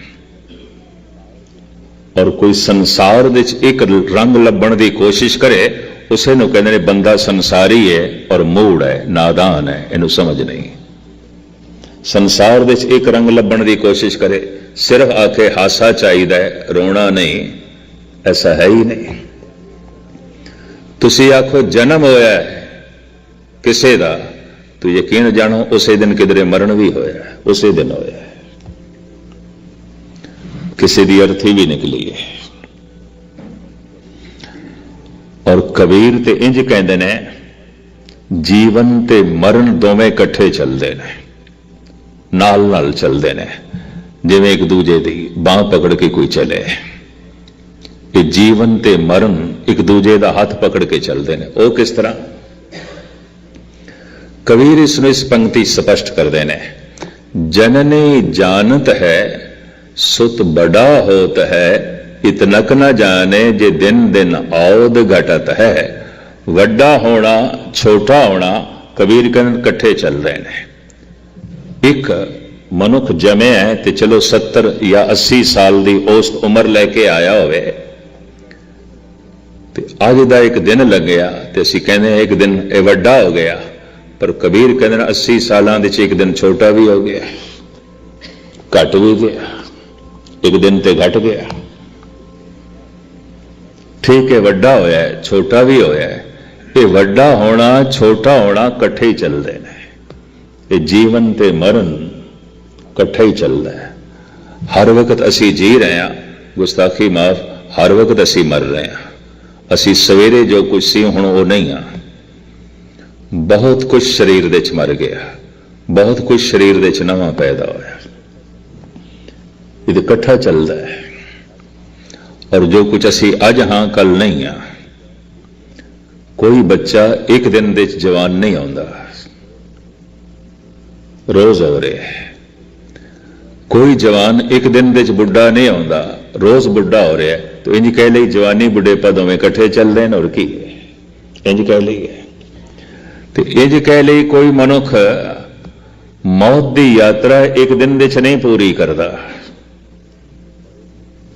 ਔਰ ਕੋਈ ਸੰਸਾਰ ਦੇ ਵਿੱਚ ਇੱਕ ਰੰਗ ਲੱਭਣ ਦੀ ਕੋਸ਼ਿਸ਼ ਕਰੇ ਉਸੇ ਨੂੰ ਕਹਿੰਦੇ ਨੇ ਬੰਦਾ ਸੰਸਾਰੀ ਹੈ ਔਰ ਮੂੜ ਹੈ ਨਾਦਾਨ ਹੈ ਇਹਨੂੰ ਸਮਝ ਨਹੀਂ। ਸੰਸਾਰ ਵਿੱਚ ਇੱਕ ਰੰਗ ਲੱਭਣ ਦੀ ਕੋਸ਼ਿਸ਼ ਕਰੇ, ਸਿਰਫ ਆਖੇ ਹਾਸਾ ਚਾਹੀਦਾ ਹੈ ਰੋਣਾ ਨਹੀਂ, ਐਸਾ ਹੈ ਹੀ ਨਹੀਂ। ਤੁਸੀਂ ਆਖੋ, ਜਨਮ ਹੋਇਆ ਕਿਸੇ ਦਾ, ਤੂੰ ਯਕੀਨ ਜਾਣੋ, ਉਸੇ ਦਿਨ ਕਿਧਰੇ ਮਰਨ ਵੀ ਹੋਇਆ ਉਸੇ ਦਿਨ ਹੋਇਆ ਕਿਸੇ ਦੀ ਅਰਥੀ ਵੀ ਨਿਕਲੀ ਹੈ ਔਰ ਕਬੀਰ ਤੇ ਇੰਜ ਕਹਿੰਦੇ ਨੇ, ਜੀਵਨ ਤੇ ਮਰਨ ਦੋਵੇਂ ਇਕੱਠੇ ਚੱਲਦੇ ਨੇ, ਨਾਲ ਨਾਲ ਚੱਲਦੇ ਨੇ, ਜਿਵੇਂ ਇੱਕ ਦੂਜੇ ਦੀ ਬਾਹ ਪਕੜ ਕੇ ਕੋਈ ਚੱਲੇ। ਇਹ ਜੀਵਨ ਤੇ ਮਰਨ ਇੱਕ ਦੂਜੇ ਦਾ ਹੱਥ ਪਕੜ ਕੇ ਚੱਲਦੇ ਨੇ। ਉਹ ਕਿਸ ਤਰ੍ਹਾਂ? ਕਬੀਰ ਇਸ ਨੂੰ ਇਸ ਪੰਕਤੀ ਸਪਸ਼ਟ ਕਰਦੇ ਨੇ, ਜਨਨੀ ਜਾਣਤ ਹੈ, ਸੁਤ ਬੜਾ ਹੋਤ ਹੈ ਇਤਨਕ ਨਾ ਜਾਣੇ ਜੇ ਦਿਨ ਦਿਨ ਆਉਦ ਘਟਤ ਹੈ। ਵੱਡਾ ਹੋਣਾ, ਛੋਟਾ ਹੋਣਾ, ਕਬੀਰ ਕਹਿੰਦੇ ਇਕੱਠੇ ਚੱਲ ਰਹੇ ਨੇ। ਇੱਕ ਮਨੁੱਖ ਜਮਿਆ ਹੈ ਤੇ ਚਲੋ 70 ਜਾਂ 80 ਸਾਲ ਦੀ ਉਸ ਉਮਰ ਲੈ ਕੇ ਆਇਆ ਹੋਵੇ। ਤੇ ਅੱਜ ਦਾ ਇੱਕ ਦਿਨ ਲੱਗਿਆ ਤੇ ਅਸੀਂ ਕਹਿੰਦੇ ਹਾਂ ਇੱਕ ਦਿਨ ਇਹ ਵੱਡਾ ਹੋ ਗਿਆ, ਪਰ ਕਬੀਰ ਕਹਿੰਦੇ ਨੇ 80 ਸਾਲਾਂ ਦੇ ਚ ਇੱਕ ਦਿਨ ਛੋਟਾ ਵੀ ਹੋ ਗਿਆ, ਘਟ ਵੀ ਗਿਆ, ਇੱਕ ਦਿਨ ਤੇ ਘਟ ਗਿਆ। ਠੀਕ ਹੈ ਵੱਡਾ ਹੋਇਆ ਹੈ, ਛੋਟਾ ਵੀ ਹੋਇਆ ਹੈ ਇਹ ਵੱਡਾ ਹੋਣਾ, ਛੋਟਾ ਹੋਣਾ ਇਕੱਠੇ ਹੀ ਚੱਲਦੇ ਨੇ। ਇਹ ਜੀਵਨ ਤੇ ਮਰਨ ਇਕੱਠਾ ਹੀ ਚੱਲਦਾ ਹੈ। ਹਰ ਵਕਤ ਅਸੀਂ ਜੀ ਰਹੇ ਹਾਂ। ਗੁਸਤਾਖੀ ਮਾਫ, ਹਰ ਵਕਤ ਅਸੀਂ ਮਰ ਰਹੇ ਹਾਂ। ਅਸੀਂ ਸਵੇਰੇ ਜੋ ਕੁਝ ਸੀ, ਹੁਣ ਉਹ ਨਹੀਂ ਆ। ਬਹੁਤ ਕੁਝ ਸਰੀਰ ਦੇ ਚ ਮਰ ਗਿਆ। ਬਹੁਤ ਕੁਝ ਸਰੀਰ ਦੇ ਚ ਨਵਾਂ ਪੈਦਾ ਹੋਇਆ। ਇਹ ਇਕੱਠਾ ਚੱਲਦਾ ਹੈ। ਔਰ ਜੋ ਕੁਝ ਅਸੀਂ ਅੱਜ ਹਾਂ ਕੱਲ ਨਹੀਂ ਆ ਕੋਈ ਬੱਚਾ ਇੱਕ ਦਿਨ ਦੇ ਚ ਜਵਾਨ ਨਹੀਂ ਆਉਂਦਾ। ਰੋਜ਼ ਹੋ ਰਿਹਾ ਕੋਈ ਜਵਾਨ ਇੱਕ ਦਿਨ ਦੇ ਵਿੱਚ ਬੁੱਢਾ ਨਹੀਂ ਆਉਂਦਾ, ਰੋਜ਼ ਬੁੱਢਾ ਹੋ ਰਿਹਾ ਹੈ। ਤਾਂ ਇੰਜ ਕਹਿ ਲਈ, ਜਵਾਨੀ ਬੁੱਢੇਪਾ ਦੋਵੇਂ ਇਕੱਠੇ ਚੱਲਦੇ ਨੇ ਔਰ ਕੀ ਹੈ? ਇੰਜ ਕਹਿ ਲਈ ਤੇ ਇੰਜ ਕਹਿ ਲਈ, ਕੋਈ ਮਨੁੱਖ ਮੌਤ ਦੀ ਯਾਤਰਾ ਇੱਕ ਦਿਨ ਦੇ ਵਿੱਚ ਨਹੀਂ ਪੂਰੀ ਕਰਦਾ।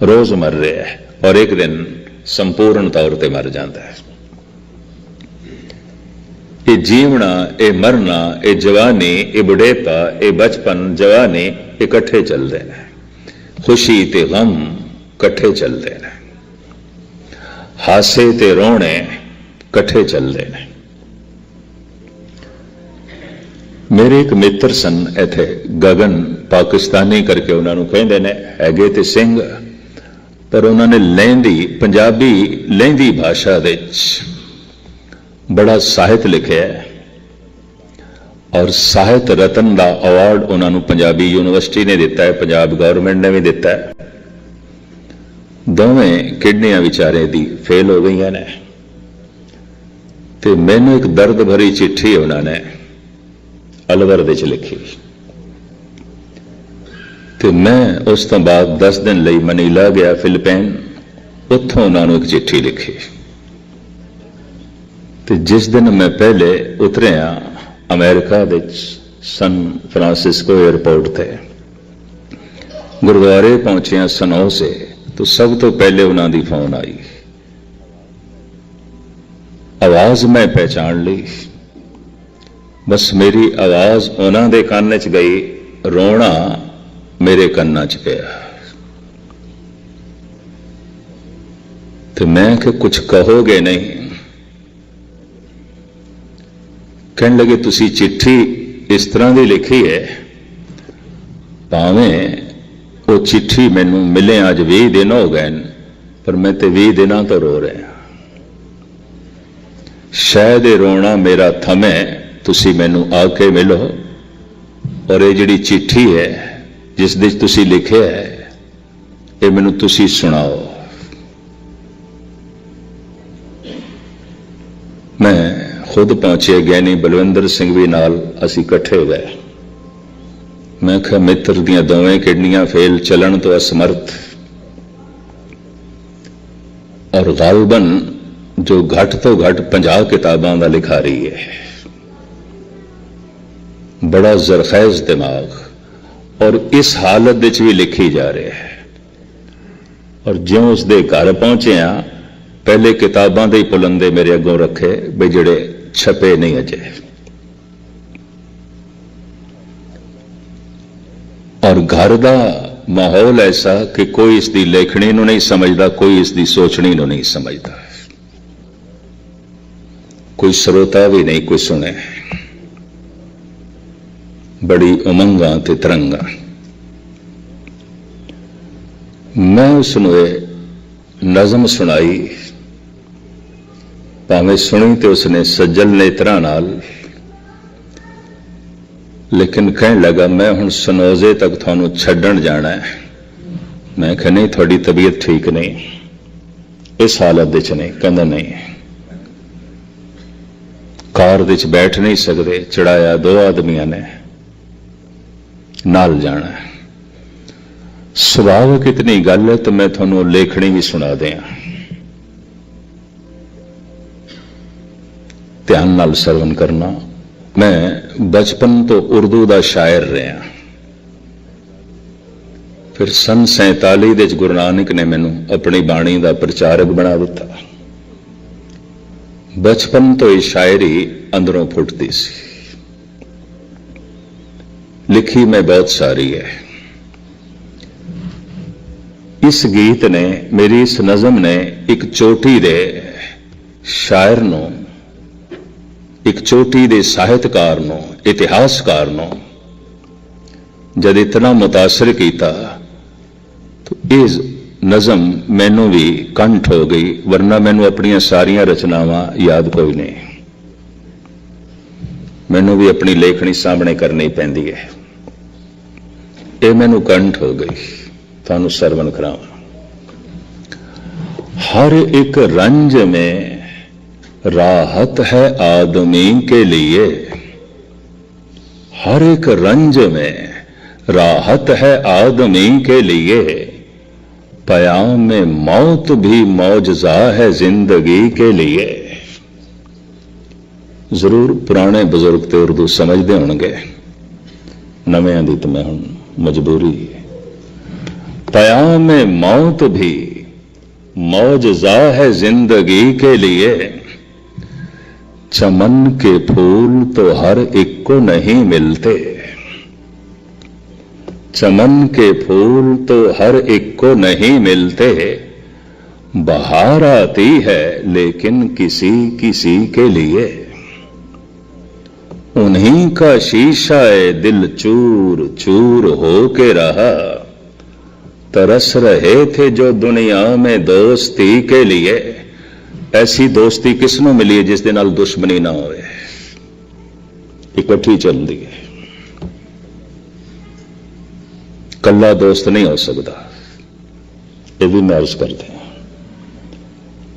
ਰੋਜ਼ ਮਰ ਰਿਹਾ ਹੈ ਔਰ ਇੱਕ ਦਿਨ ਸੰਪੂਰਨ ਤੌਰ ਤੇ ਮਰ ਜਾਂਦਾ ਹੈ ਇਹ ਜੀਵਣਾ ਇਹ ਮਰਨਾ ਇਹ ਜਵਾਨੀ ਇਹ ਬੁਢੇਪਾ ਇਹ ਬਚਪਨ ਜਵਾਨੀ ਇਕੱਠੇ ਚੱਲਦੇ ਨੇ ਖੁਸ਼ੀ ਤੇ ਗਮ ਇਕੱਠੇ ਚੱਲਦੇ ਨੇ ਹਾਸੇ ਤੇ ਰੋਣੇ ਇਕੱਠੇ ਚੱਲਦੇ ਨੇ ਮੇਰੇ ਇੱਕ ਮਿੱਤਰ ਸਨ ਇੱਥੇ ਗਗਨ ਪਾਕਿਸਤਾਨੀ ਕਰਕੇ ਉਹਨਾਂ ਨੂੰ ਕਹਿੰਦੇ ਨੇ ਹੈਗੇ ਤੇ ਸਿੰਘ ਪਰ ਉਹਨਾਂ ਨੇ ਲਹਿੰਦੀ ਪੰਜਾਬੀ ਲਹਿੰਦੀ ਭਾਸ਼ਾ ਵਿੱਚ ਬੜਾ ਸਾਹਿਤ ਲਿਖਿਆ ਹੈ। ਔਰ ਸਾਹਿਤ ਰਤਨ ਦਾ ਅਵਾਰਡ ਉਹਨਾਂ ਨੂੰ ਪੰਜਾਬੀ ਯੂਨੀਵਰਸਿਟੀ ਨੇ ਦਿੱਤਾ ਹੈ, ਪੰਜਾਬ ਗਵਰਨਮੈਂਟ ਨੇ ਵੀ ਦਿੱਤਾ ਹੈ। ਦੋਵੇਂ ਕਿਡਨੀਆਂ ਵਿਚਾਰੇ ਦੀ ਫੇਲ ਹੋ ਗਈਆਂ ਨੇ। ਤੇ ਮੈਨੂੰ ਇੱਕ ਦਰਦ ਭਰੀ ਚਿੱਠੀ ਉਹਨਾਂ ਨੇ ਅਲਵਰ ਦੇ ਚ ਲਿਖੀ। ਤੇ ਮੈਂ ਉਸ ਤੋਂ ਬਾਅਦ 10 ਦਿਨ ਲਈ ਮਨੀਲਾ ਗਿਆ ਫਿਲਪਾਈਨ। ਉੱਥੋਂ ਉਹਨਾਂ ਨੂੰ ਇੱਕ ਚਿੱਠੀ ਲਿਖੀ। ਤੇ ਜਿਸ ਦਿਨ ਮੈਂ ਪਹਿਲੇ ਉਤਰਿਆ ਅਮਰੀਕਾ ਵਿੱਚ ਸਨ ਫਰਾਂਸਿਸਕੋ 에ਅਰਪੋਰਟ ਤੇ। ਗੁਰਦੁਆਰੇ ਪਹੁੰਚਿਆ ਸਨੋ ਸੇ ਤਾਂ ਸਭ ਤੋਂ ਪਹਿਲੇ ਉਹਨਾਂ ਦੀ ਫੋਨ ਆਈ। ਆਵਾਜ਼ ਮੈਂ ਪਹਿਚਾਣ ਲਈ। ਬਸ ਮੇਰੀ ਆਵਾਜ਼ ਉਹਨਾਂ ਦੇ ਕੰਨ 'ਚ ਗਈ, ਰੋਣਾ ਮੇਰੇ ਕੰਨਾਂ 'ਚ ਪਿਆ। ਤੇ ਮੈਂ ਕਿ ਕੁਝ ਕਹੋਗੇ ਨਹੀਂ? ਕਹਿਣ ਲੱਗੇ, ਤੁਸੀਂ ਚਿੱਠੀ ਇਸ ਤਰ੍ਹਾਂ ਦੀ ਲਿਖੀ ਹੈ, ਭਾਵੇਂ ਉਹ ਚਿੱਠੀ ਮੈਨੂੰ ਮਿਲੇ ਅੱਜ 20 ਦਿਨ ਹੋ ਗਏ ਪਰ ਮੈਂ ਤੇ 20 ਦਿਨਾਂ ਤੋਂ ਰੋ ਰਿਹਾ ਸ਼ਾਇਦ ਇਹ ਰੋਣਾ ਮੇਰਾ ਥਮੇ ਤੁਸੀਂ ਮੈਨੂੰ ਆ ਕੇ ਮਿਲੋ ਔਰ ਇਹ ਜਿਹੜੀ ਚਿੱਠੀ ਹੈ ਜਿਸ ਦੇ 'ਚ ਤੁਸੀਂ ਲਿਖਿਆ ਹੈ, ਇਹ ਮੈਨੂੰ ਤੁਸੀਂ ਸੁਣਾਓ। ਮੈਂ ਖੁਦ ਪਹੁੰਚੇ ਗਿਆਨੀ ਬਲਵਿੰਦਰ ਸਿੰਘ ਵੀ ਨਾਲ ਅਸੀਂ ਇਕੱਠੇ ਹੋ ਗਏ। ਮੈਂ ਕਿਹਾ, ਮਿੱਤਰ ਦੀਆਂ ਦੋਵੇਂ ਕਿਡਨੀਆਂ ਫੇਲ ਚੱਲਣ ਤੋਂ ਅਸਮਰਥ। ਔਰ ਗਾਲਬਨ ਜੋ ਘੱਟ ਤੋਂ ਘੱਟ 50 ਕਿਤਾਬਾਂ ਦਾ ਲਿਖਾ ਰਹੀ ਹੈ। ਬੜਾ ਜ਼ਰਖੈਜ਼ ਦਿਮਾਗ। ਔਰ ਇਸ ਹਾਲਤ ਵਿੱਚ ਵੀ ਲਿਖੀ ਜਾ ਰਿਹਾ ਹੈ। ਔਰ ਜਿਉਂ ਉਸ ਦੇ ਘਰ ਪਹੁੰਚੇ ਆ ਪਹਿਲੇ ਕਿਤਾਬਾਂ ਦੇ ਹੀ ਪੁਲੰਦੇ ਮੇਰੇ ਅੱਗੋਂ ਰੱਖੇ ਵੀ ਜਿਹੜੇ ਛਪੇ ਨਹੀਂ ਅਜੇ। ਔਰ ਘਰ ਦਾ ਮਾਹੌਲ ਐਸਾ ਕਿ ਕੋਈ ਇਸ ਦੀ ਲੇਖਣੀ ਨੂੰ ਨਹੀਂ ਸਮਝਦਾ, ਕੋਈ ਇਸ ਦੀ ਸੋਚਣੀ ਨੂੰ ਨਹੀਂ ਸਮਝਦਾ। ਕੋਈ ਸਰੋਤਾ ਵੀ ਨਹੀਂ, ਕੋਈ ਸੁਣੇ ਬੜੀ ਉਮੰਗਾਂ ਤੇ ਤਰੰਗਾਂ। ਮੈਂ ਉਸ ਨੂੰ ਇਹ ਨਜ਼ਮ ਸੁਣਾਈ, ਭਾਵੇਂ ਸੁਣੀ ਤੇ ਉਸਨੇ ਸੱਜਲ ਨੇਤਰਾਂ ਨਾਲ, ਲੇਕਿਨ ਕਹਿਣ ਲੱਗਾ, ਮੈਂ ਹੁਣ ਸਨੋਜ਼ੇ ਤੱਕ ਤੁਹਾਨੂੰ ਛੱਡਣ ਜਾਣਾ ਹੈ। ਮੈਂ ਕਿਹਾ, ਨਹੀਂ, ਤੁਹਾਡੀ ਤਬੀਅਤ ਠੀਕ ਨਹੀਂ। ਇਸ ਹਾਲਤ ਦੇ ਚ ਨਹੀਂ, ਕਹਿੰਦਾ, ਨਹੀਂ। ਕਾਰ ਦੇ ਚ ਬੈਠ ਨਹੀਂ ਸਕਦੇ, ਚੜਾਇਆ ਦੋ ਆਦਮੀਆਂ ਨੇ। ਨਾਲ ਜਾਣਾ ਹੈ। ਸੁਭਾਵਿਕ ਇਤਨੀ ਗੱਲ ਹੈ ਤਾਂ ਮੈਂ ਤੁਹਾਨੂੰ ਲੇਖਣੀ ਵੀ ਸੁਣਾ ਦਿਆਂ। ਧਿਆਨ ਨਾਲ ਸਰਵਨ ਕਰਨਾ। ਮੈਂ ਬਚਪਨ ਤੋਂ ਉਰਦੂ ਦਾ ਸ਼ਾਇਰ ਰਿਹਾ। ਫਿਰ ਸਨ 47 ਦੇ ਵਿੱਚ ਗੁਰੂ ਨਾਨਕ ਨੇ ਮੈਨੂੰ ਆਪਣੀ ਬਾਣੀ ਦਾ ਪ੍ਰਚਾਰਕ ਬਣਾ ਦਿੱਤਾ। ਬਚਪਨ ਤੋਂ ਇਹ ਸ਼ਾਇਰੀ ਅੰਦਰੋਂ ਫੁੱਟਦੀ ਸੀ। ਲਿਖੀ ਮੈਂ ਬਹੁਤ ਸਾਰੀ ਹੈ। ਇਸ ਗੀਤ ਨੇ ਮੇਰੀ ਇਸ ਨਜ਼ਮ ਨੇ ਇੱਕ ਚੋਟੀ ਦੇ ਸ਼ਾਇਰ ਨੂੰ, ਇੱਕ ਚੋਟੀ ਦੇ ਸਾਹਿਤਕਾਰ ਨੂੰ, ਇਤਿਹਾਸਕਾਰ ਨੂੰ ਜਦ ਇਤਨਾ ਮੁਤਾਸਰ ਕੀਤਾ ਤਾਂ ਇਹ ਨਜ਼ਮ ਮੈਨੂੰ ਵੀ ਕੰਠ ਹੋ ਗਈ, ਵਰਨਾ ਮੈਨੂੰ ਆਪਣੀਆਂ ਸਾਰੀਆਂ ਰਚਨਾਵਾਂ ਯਾਦ ਕੋਈ ਨਹੀਂ। ਮੈਨੂੰ ਵੀ ਆਪਣੀ ਲੇਖਣੀ ਸਾਹਮਣੇ ਕਰਨੀ ਪੈਂਦੀ ਹੈ। ਇਹ ਮੈਨੂੰ ਕੰਠ ਹੋ ਗਈ ਤੁਹਾਨੂੰ ਸਰਵਨ ਕਰਾਵਾਂ हर एक रंज में राहत है आदमी के लिए हर एक रंज में राहत है आदमी के लिए पयाम में मौत भी मौजजा है जिंदगी के लिए ਜ਼ਰੂਰ ਪੁਰਾਣੇ ਬਜ਼ੁਰਗ ਤੇ ਉਰਦੂ ਸਮਝਦੇ ਹੋਣਗੇ ਨਵਿਆਂ ਦੀ ਤਾਂ ਮੈਂ ਹੁਣ मजबूरी प्याम मौत भी मौजा है ज़िंदगी के लिए। चमन के फूल तो हर एक को नहीं मिलते। चमन के फूल तो हर एक को नहीं मिलते। बाहर आती है लेकिन किसी किसी के लिए। उन्हीं का शीशा है दिल चूर चूर हो के रहा तरस रहे थे जो दुनिया में दोस्ती के लिए ਐਸੀ ਦੋਸਤੀ ਕਿਸ ਨੂੰ ਮਿਲੀ ਹੈ ਜਿਸ ਦੇ ਨਾਲ ਦੁਸ਼ਮਣੀ ਨਾ ਹੋਵੇ ਇਕੱਠੀ ਚੱਲਦੀ ਹੈ ਕੱਲਾ ਦੋਸਤ ਨਹੀਂ ਹੋ ਸਕਦਾ ਇਹ ਵੀ ਮੈਂ ਅਰਜ਼ ਕਰਦੇ ਹਾਂ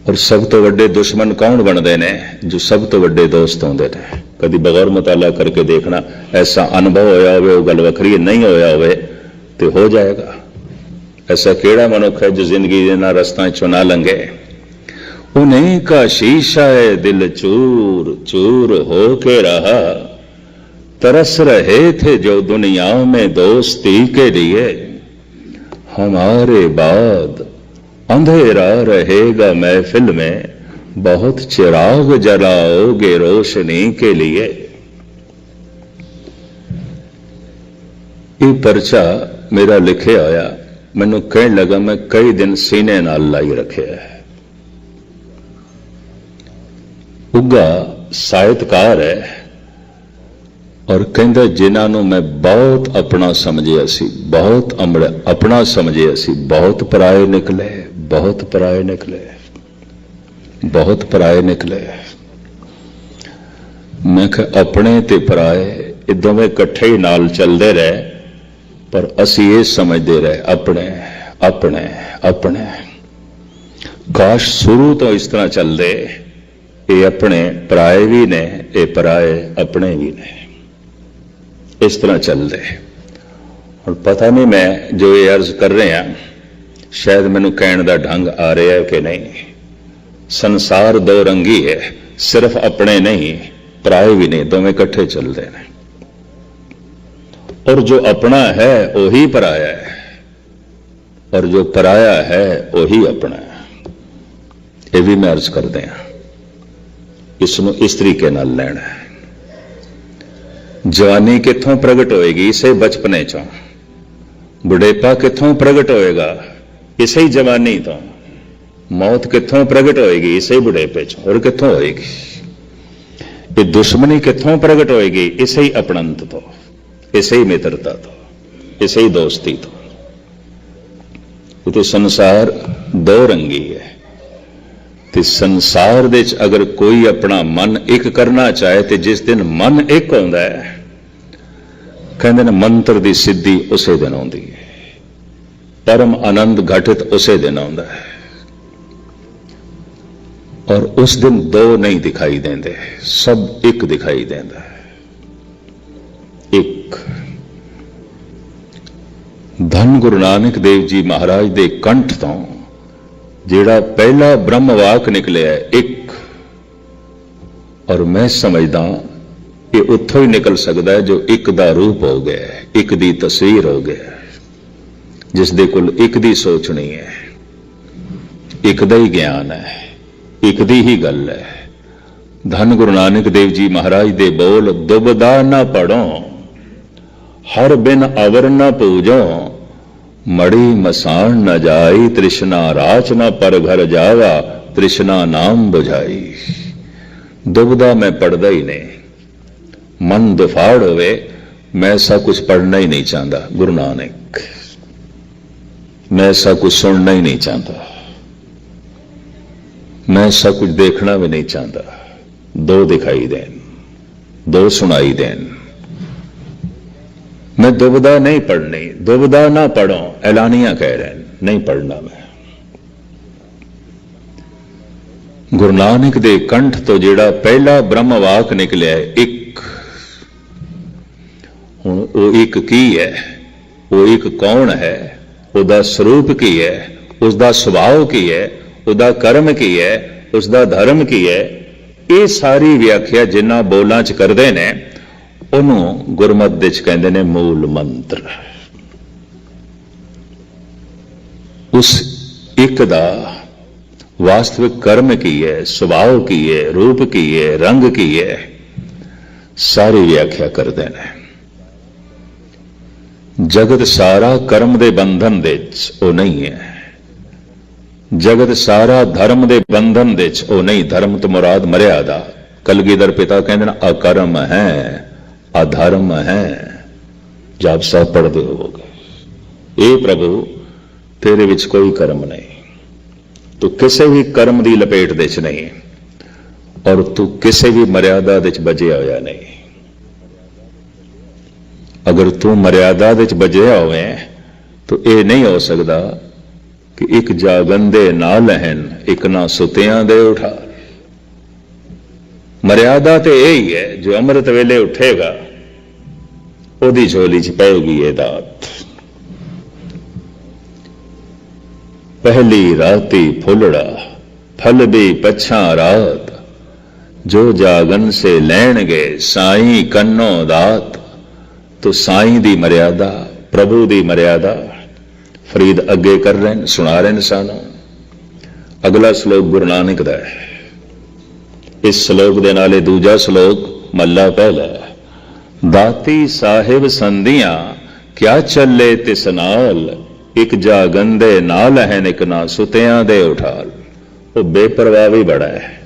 ਔਰ ਸਭ ਤੋਂ ਵੱਡੇ ਦੁਸ਼ਮਣ ਕੌਣ ਬਣਦੇ ਨੇ ਜੋ ਸਭ ਤੋਂ ਵੱਡੇ ਦੋਸਤ ਹੁੰਦੇ ਨੇ ਕਦੀ ਬਗੈਰ ਮਤਾਲਾ ਕਰਕੇ ਦੇਖਣਾ ਐਸਾ ਅਨੁਭਵ ਹੋਇਆ ਹੋਵੇ ਉਹ ਗੱਲ ਵੱਖਰੀ ਹੈ ਨਹੀਂ ਹੋਇਆ ਹੋਵੇ ਤੇ ਹੋ ਜਾਏਗਾ ऐसा केड़ा मनुख है जो जिंदगी ना रस्ता चो ना लंघे उन्हीं का शीशा है दिल चूर चूर हो के रहा तरस रहे थे जो दुनिया में दोस्ती के लिए हमारे बाद अंधेरा रहेगा महफिल में बहुत चिराग जलाओगे रोशनी के लिए ਇਹ ਪਰਚਾ ਮੇਰਾ ਲਿਖਿਆ ਹੋਇਆ ਮੈਨੂੰ ਕਹਿਣ ਲੱਗਾ ਮੈਂ ਕਈ ਦਿਨ ਸੀਨੇ ਨਾਲ ਲਾਈ ਰੱਖਿਆ ਹੈ ਉੱਗਾ ਸਾਹਿਤਕਾਰ ਹੈ ਔਰ ਕਹਿੰਦਾ ਜਿਨ੍ਹਾਂ ਨੂੰ ਮੈਂ ਬਹੁਤ ਆਪਣਾ ਸਮਝਿਆ ਸੀ ਬਹੁਤ ਅਮੜ ਆਪਣਾ ਸਮਝਿਆ ਸੀ ਬਹੁਤ ਪਰਾਏ ਨਿਕਲੇ ਬਹੁਤ ਪਰਾਏ ਨਿਕਲੇ ਬਹੁਤ ਪਰਾਏ ਨਿਕਲੇ। ਮੈਂ ਕਿਹਾ, ਆਪਣੇ ਤੇ ਪਰਾਏ, ਇਹ ਦੋਵੇਂ ਇਕੱਠੇ ਹੀ ਨਾਲ ਚੱਲਦੇ ਰਹੇ, ਪਰ ਅਸੀਂ ਇਹ ਸਮਝਦੇ ਰਹੇ, ਆਪਣੇ ਆਪਣੇ ਆਪਣੇ। ਕਾਸ਼ ਸ਼ੁਰੂ ਤੋਂ ਇਸ ਤਰ੍ਹਾਂ ਚੱਲਦੇ, ਇਹ ਆਪਣੇ ਪਰਾਏ ਵੀ ਨੇ, ਇਹ ਪਰਾਏ ਆਪਣੇ ਵੀ ਨੇ। ਇਸ ਤਰ੍ਹਾਂ ਚੱਲਦੇ। ਹੁਣ ਪਤਾ ਨਹੀਂ ਮੈਂ ਜੋ ਇਹ ਅਰਜ਼ ਕਰ ਰਿਹਾ, ਸ਼ਾਇਦ ਮੈਨੂੰ ਕਹਿਣ ਦਾ ਢੰਗ ਆ ਰਿਹਾ ਕਿ ਨਹੀਂ। ਸੰਸਾਰ ਦੋ ਰੰਗੀ ਹੈ ਸਿਰਫ ਆਪਣੇ ਨਹੀਂ ਪਰਾਏ ਵੀ ਨੇ ਦੋਵੇਂ ਇਕੱਠੇ ਚੱਲਦੇ ਨੇ ਔਰ ਜੋ ਆਪਣਾ ਹੈ ਉਹੀ ਪਰਾਇਆ ਹੈ ਔਰ ਜੋ ਪਰਾਇਆ ਹੈ ਉਹੀ ਆਪਣਾ ਹੈ ਇਹ ਵੀ ਮੈਂ ਅਰਜ਼ ਕਰਦੇ ਹਾਂ ਇਸ ਨੂੰ ਇਸ ਤਰੀਕੇ ਨਾਲ ਲੈਣਾ ਹੈ ਜਵਾਨੀ ਕਿੱਥੋਂ ਪ੍ਰਗਟ ਹੋਏਗੀ ਇਸੇ ਬਚਪਨੇ ਚੋਂ ਬੁਢੇਪਾ ਕਿੱਥੋਂ ਪ੍ਰਗਟ ਹੋਏਗਾ ਇਸੇ ਹੀ ਜਵਾਨੀ ਤੋਂ ਮੌਤ ਕਿੱਥੋਂ ਪ੍ਰਗਟ ਹੋਏਗੀ? ਇਸੇ ਬੁਢੇਪੇ ਚ ਹੋਰ ਕਿੱਥੋਂ ਹੋਏਗੀ? ਇਹ ਦੁਸ਼ਮਣੀ ਕਿੱਥੋਂ ਪ੍ਰਗਟ ਹੋਏਗੀ? ਇਸੇ ਹੀ ਅਪਣੰਤ ਤੋਂ, ਇਸੇ ਹੀ ਮਿੱਤਰਤਾ ਤੋਂ, ਇਸੇ ਹੀ ਦੋਸਤੀ ਤੋਂ। ਇਹ ਤੇ ਸੰਸਾਰ ਦੋ ਰੰਗੀ ਹੈ। ਤੇ ਸੰਸਾਰ ਦੇ ਵਿੱਚ ਅਗਰ ਕੋਈ ਆਪਣਾ ਮਨ ਇੱਕ ਕਰਨਾ ਚਾਹੇ ਤੇ ਜਿਸ ਦਿਨ ਮਨ ਇੱਕ ਹੁੰਦਾ ਹੈ, ਕਹਿੰਦੇ ਨੇ ਮੰਤਰ ਦੀ ਸਿੱਧੀ ਉਸੇ ਦਿਨ ਆਉਂਦੀ ਹੈ। ਪਰਮ ਆਨੰਦ ਘਟਿਤ ਉਸੇ ਦਿਨ ਆਉਂਦਾ ਹੈ। ਔਰ ਉਸ ਦਿਨ ਦੋ ਨਹੀਂ ਦਿਖਾਈ ਦਿੰਦੇ ਸਭ ਇੱਕ ਦਿਖਾਈ ਦਿੰਦਾ ਹੈ। ਇੱਕ। ਧੰਨ ਗੁਰੂ ਨਾਨਕ ਦੇਵ ਜੀ ਮਹਾਰਾਜ ਦੇ ਕੰਠ ਤੋਂ ਜਿਹੜਾ ਪਹਿਲਾ ਬ੍ਰਹਮ ਵਾਕ ਨਿਕਲਿਆ ਇੱਕ। ਔਰ ਮੈਂ ਸਮਝਦਾ ਇਹ ਉੱਥੋਂ ਹੀ ਨਿਕਲ ਸਕਦਾ ਹੈ ਜੋ ਇੱਕ ਦਾ ਰੂਪ ਹੋ ਗਿਆ ਇੱਕ ਦੀ ਤਸਵੀਰ ਹੋ ਗਿਆ ਹੈ, ਜਿਸ ਦੇ ਕੋਲ ਇੱਕ ਦੀ ਸੋਚ ਨਹੀਂ ਹੈ ਇੱਕ ਦਾ ਹੀ ਗਿਆਨ ਹੈ। ਇੱਕ ਦੀ ਹੀ ਗੱਲ ਹੈ। ਧੰਨ ਗੁਰੂ ਨਾਨਕ ਦੇਵ ਜੀ ਮਹਾਰਾਜ ਦੇ ਬੋਲ, ਦੁਬਦਾ ਨਾ ਪੜੋ ਹਰ ਬਿਨ ਅਵਰ ਨਾ ਪੂਜੋ, ਮੜੀ ਮਸਾਣ ਨਾ ਜਾਈ, ਤ੍ਰਿਸ਼ਨਾ ਰਾਚ ਨਾ ਪਰ ਘਰ ਜਾਵਾ, ਤ੍ਰਿਸ਼ਨਾ ਨਾਮ ਬੁਝਾਈ। ਦੁਬਦਾ ਮੈਂ ਪੜਦਾ ਹੀ ਨਹੀਂ। ਮਨ ਦੁਫਾੜ ਹੋਵੇ, ਮੈਂ ਸਭ ਕੁਝ ਪੜਨਾ ਹੀ ਨਹੀਂ ਚਾਹੁੰਦਾ, ਗੁਰੂ ਨਾਨਕ। ਮੈਂ ਐਸਾ ਕੁਝ ਸੁਣਨਾ ਹੀ ਨਹੀਂ ਚਾਹੁੰਦਾ। ਮੈਂ ਸਭ ਕੁਝ ਦੇਖਣਾ ਵੀ ਨਹੀਂ ਚਾਹੁੰਦਾ। ਦੋ ਦਿਖਾਈ ਦੇਣ ਦੋ ਸੁਣਾਈ ਦੇਣ। ਮੈਂ ਦੁਬਦਾ ਨਹੀਂ ਪੜਨੀ ਦੁਬਦਾ ਨਾ ਪੜੋ ਐਲਾਨੀਆਂ ਕਹਿ ਰਹੇ ਨੇ, ਨਹੀਂ ਪੜਨਾ ਮੈਂ। ਗੁਰੂ ਨਾਨਕ ਦੇ ਕੰਠ ਤੋਂ ਜਿਹੜਾ ਪਹਿਲਾ ਬ੍ਰਹਮ ਵਾਕ ਨਿਕਲਿਆ ਇੱਕ। ਹੁਣ ਉਹ ਇੱਕ ਕੀ ਹੈ? ਉਹ ਇੱਕ ਕੌਣ ਹੈ? ਉਹਦਾ ਸਰੂਪ ਕੀ ਹੈ? ਉਸ ਦਾ ਸੁਭਾਅ ਕੀ ਹੈ? ਉਹਦਾ ਕਰਮ ਕੀ ਹੈ, ਉਸਦਾ ਧਰਮ ਕੀ ਹੈ, ਇਹ ਸਾਰੀ ਵਿਆਖਿਆ ਜਿਨ੍ਹਾਂ ਬੋਲਾਂ 'ਚ ਕਰਦੇ ਨੇ, ਉਹਨੂੰ ਗੁਰਮਤ ਦੇ 'ਚ ਕਹਿੰਦੇ ਨੇ ਮੂਲ ਮੰਤਰ। ਉਸ ਇੱਕ ਦਾ ਵਾਸਤਵਿਕ ਕਰਮ ਕੀ ਹੈ, ਸੁਭਾਅ ਕੀ ਹੈ, ਰੂਪ ਕੀ ਹੈ, ਰੰਗ ਕੀ ਹੈ, ਸਾਰੀ ਵਿਆਖਿਆ ਕਰਦੇ ਨੇ। ਜਗਤ ਸਾਰਾ ਕਰਮ ਦੇ ਬੰਧਨ ਦੇ ਉਹ ਨਹੀਂ ਹੈ। ਜਗਤ ਸਾਰਾ ਧਰਮ ਦੇ ਬੰਧਨ ਦੇ ਵਿੱਚ ਉਹ ਨਹੀਂ ਧਰਮ ਤੋਂ ਮੁਰਾਦ ਮਰਿਆਦਾ। ਕਲਗੀਧਰ ਪਿਤਾ ਕਹਿੰਦੇ ਨੇ, ਅਕਰਮ ਹੈ, ਅਧਰਮ ਹੈ। ਜਪ ਸਾਹਿਬ ਪੜਦੇ ਹੋਵੋਗੇ। ਇਹ ਪ੍ਰਭੂ, ਤੇਰੇ ਵਿੱਚ ਕੋਈ ਕਰਮ ਨਹੀਂ। ਤੂੰ ਕਿਸੇ ਵੀ ਕਰਮ ਦੀ ਲਪੇਟ ਦੇ ਵਿੱਚ ਨਹੀਂ ਔਰ ਤੂੰ ਕਿਸੇ ਵੀ ਮਰਿਆਦਾ ਦੇ ਵਿੱਚ ਬਜਿਆ ਹੋਇਆ ਨਹੀਂ। ਅਗਰ ਤੂੰ ਮਰਿਆਦਾ ਦੇ ਵਿੱਚ ਬਜਿਆ ਹੋਵੇ, ਤਾਂ ਇਹ ਨਹੀਂ ਹੋ ਸਕਦਾ ਕਿ ਇੱਕ ਜਾਗੰਦੇ ਨਾ ਲਹਿਨ ਇੱਕ ਨਾ ਸੁਤਿਆਂ ਦੇ ਉਠਾ ਮਰਿਆਦਾ ਤੇ ਇਹ ਹੀ ਹੈ, ਜੋ ਅੰਮ੍ਰਿਤ ਵੇਲੇ ਉੱਠੇਗਾ, ਉਹਦੀ ਝੋਲੀ 'ਚ ਪਏਗੀ ਇਹ ਦਾਤ। ਪਹਿਲੀ ਰਾਤੀ ਫੁੱਲੜਾ, ਫਲ ਦੀ ਪਛਾਂ ਰਾਤ। ਜੋ ਜਾਗਨ ਸੇ ਲੈਣਗੇ, ਸਾਈਂ ਕੰਨੋ ਦਾਤ। ਤੋ ਸਾਈਂ ਦੀ ਮਰਿਆਦਾ, ਪ੍ਰਭੂ ਦੀ ਮਰਿਆਦਾ। ਫਰੀਦ ਅੱਗੇ ਕਰ ਰਹੇ ਨੇ ਸੁਣਾ ਰਹੇ ਨੇ ਸਾਨੂੰ। ਅਗਲਾ ਸ਼ਲੋਕ ਗੁਰੂ ਨਾਨਕ ਦਾ ਹੈ। ਇਸ ਸ਼ਲੋਕ ਦੇ ਨਾਲੇ ਦੂਜਾ ਸ਼ਲੋਕ ਮੱਲਾ ਪਹਿਲਾ ਹੈ। ਦਾਤੀ ਸਾਹਿਬ ਸੰਧੀਆਂ, ਕਿਆ ਚੱਲੇ ਤਿਸ ਨਾਲ? ਇੱਕ ਜਾਗੰਦੇ ਨਾਲ ਹੈ ਨਿਕ ਨਾ ਸੁਤਿਆਂ ਦੇ ਉਠਾਲ। ਉਹ ਬੇਪਰਵਾਹ ਵੀ ਬੜਾ ਹੈ।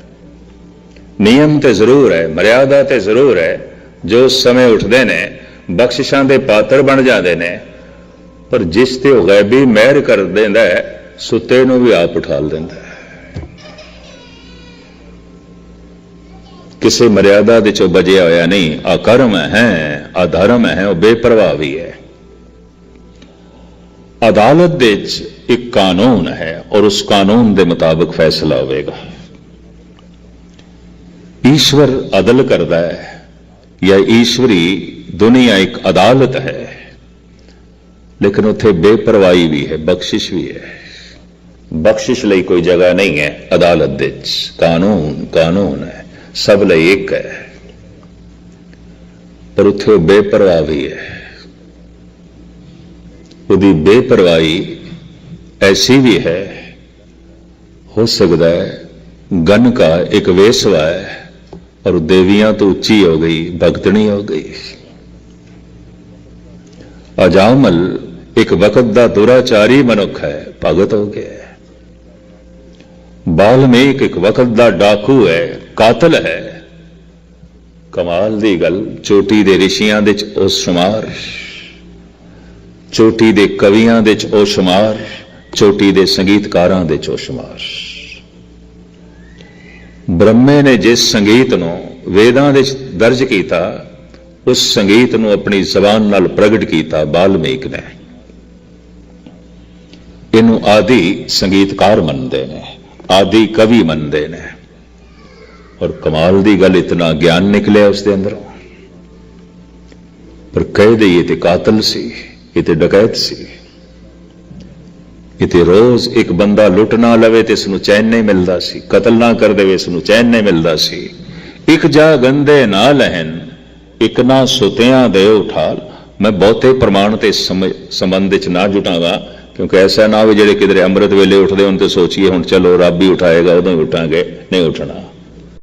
ਨਿਯਮ ਤੇ ਜ਼ਰੂਰ ਹੈ, ਮਰਿਆਦਾ ਤੇ ਜ਼ਰੂਰ ਹੈ। ਜੋ ਸਮੇਂ ਉੱਠਦੇ ਨੇ, ਬਖਸ਼ਿਸ਼ਾਂ ਦੇ ਪਾਤਰ ਬਣ ਜਾਂਦੇ ਨੇ ਪਰ ਜਿਸ ਤੇ ਉਹ ਗੈਬੀ ਮਹਿਰ ਕਰ ਦਿੰਦਾ ਹੈ, ਸੁੱਤੇ ਨੂੰ ਵੀ ਆਪ ਉਠਾਲ ਦਿੰਦਾ ਹੈ। ਕਿਸੇ ਮਰਿਆਦਾ ਦੇ ਚੋਂ ਬਜਿਆ ਹੋਇਆ ਨਹੀਂ ਅਕਰਮ ਹੈ ਅਧਰਮ ਹੈ, ਉਹ ਬੇਪਰਵਾਹ ਵੀ ਹੈ। ਅਦਾਲਤ ਦੇ ਵਿੱਚ ਇੱਕ ਕਾਨੂੰਨ ਹੈ ਔਰ ਉਸ ਕਾਨੂੰਨ ਦੇ ਮੁਤਾਬਕ ਫੈਸਲਾ ਹੋਵੇਗਾ। ਈਸ਼ਵਰ ਅਦਲ ਕਰਦਾ ਹੈ, ਜਾਂ ਈਸ਼ਵਰੀ ਦੁਨੀਆ ਇੱਕ ਅਦਾਲਤ ਹੈ। ਲੇਕਿਨ ਉੱਥੇ ਬੇਪਰਵਾਹੀ ਵੀ ਹੈ, ਬਖਸ਼ਿਸ਼ ਵੀ ਹੈ। ਬਖਸ਼ਿਸ਼ ਲਈ ਕੋਈ ਜਗ੍ਹਾ ਨਹੀਂ ਹੈ, ਅਦਾਲਤ ਦੇ ਵਿੱਚ। ਕਾਨੂੰਨ ਕਾਨੂੰਨ ਹੈ, ਸਭ ਲਈ ਇੱਕ ਹੈ। ਪਰ ਉੱਥੇ ਉਹ ਬੇਪਰਵਾਹ ਵੀ ਹੈ। ਉਹਦੀ ਬੇਪਰਵਾਹੀ ਐਸੀ ਵੀ ਹੈ, ਹੋ ਸਕਦਾ ਹੈ ਗਨ ਕਾ ਇੱਕ ਵੇਸਵਾ ਹੈ ਔਰ ਦੇਵੀਆਂ ਤੋਂ ਉੱਚੀ ਹੋ ਗਈ, ਭਗਤਣੀ ਹੋ ਗਈ। ਅਜਾਮਲ ਇੱਕ ਵਕਤ ਦਾ ਦੁਰਾਚਾਰੀ ਮਨੁੱਖ ਹੈ, ਭਗਤ ਹੋ ਗਿਆ ਹੈ। ਬਾਲਮੀਕ ਇੱਕ ਵਕਤ ਦਾ ਡਾਕੂ ਹੈ, ਕਾਤਲ ਹੈ। ਕਮਾਲ ਦੀ ਗੱਲ, ਚੋਟੀ ਦੇ ਰਿਸ਼ੀਆਂ ਦੇ ਚ ਉਹ ਸ਼ੁਮਾਰ। ਚੋਟੀ ਦੇ ਕਵੀਆਂ ਦੇ ਚ ਉਹ ਸ਼ੁਮਾਰ, ਚੋਟੀ ਦੇ ਸੰਗੀਤਕਾਰਾਂ ਦੇ ਚ ਉਹ ਸ਼ੁਮਾਰ। ਬ੍ਰਹਮੇ ਨੇ ਜਿਸ ਸੰਗੀਤ ਨੂੰ ਵੇਦਾਂ ਦੇ ਚ ਦਰਜ ਕੀਤਾ, ਉਸ ਸੰਗੀਤ ਨੂੰ ਆਪਣੀ ਜ਼ਬਾਨ ਨਾਲ ਪ੍ਰਗਟ ਕੀਤਾ ਬਾਲਮੀਕ ਨੇ। ਇਹਨੂੰ ਆਦਿ ਸੰਗੀਤਕਾਰ ਮੰਨਦੇ ਨੇ, ਆਦਿ ਕਵੀ ਮੰਨਦੇ ਨੇ। ਔਰ ਕਮਾਲ ਦੀ ਗੱਲ ਇਤਨਾ ਗਿਆਨ ਨਿਕਲਿਆ ਉਸ ਦੇ ਅੰਦਰੋਂ। ਪਰ ਕਹਿ ਦਈਏ ਤੇ ਕਾਤਲ ਸੀ, ਇਹ ਤੇ ਡਕੈਤ ਸੀ। ਇਹ ਤੇ ਰੋਜ਼ ਇੱਕ ਬੰਦਾ ਲੁੱਟ ਨਾ ਲਵੇ ਤੇ ਇਸ ਨੂੰ ਚੈਨ ਨਹੀਂ ਮਿਲਦਾ ਸੀ, ਕਤਲ ਨਾ ਕਰ ਦੇਵੇ, ਇਸ ਨੂੰ ਚੈਨ ਨਹੀਂ ਮਿਲਦਾ ਸੀ। ਇੱਕ ਜਾ ਗੰਦੇ ਨਾ ਲਹਿਨ ਇੱਕ ਨਾ ਸੁਤਿਆਂ ਦੇ ਉਠਾਲ, ਮੈਂ ਬਹੁਤੇ ਪ੍ਰਮਾਣ ਤੇ ਸਮ- ਸੰਬੰਧ ਵਿੱਚ ਨਾ ਜੁਟਾਂਗਾ। ਕਿਉਂਕਿ ਐਸਾ ਨਾ ਹੋਵੇ ਜਿਹੜੇ ਕਿਧਰੇ ਅੰਮ੍ਰਿਤ ਵੇਲੇ ਉੱਠਦੇ ਹੁਣ ਤੇ ਸੋਚੀਏ ਹੁਣ ਚਲੋ ਰੱਬ ਹੀ ਉਠਾਏਗਾ ਉਦੋਂ ਹੀ ਉਠਾਂਗੇ, ਨਹੀਂ ਉਠਣਾ।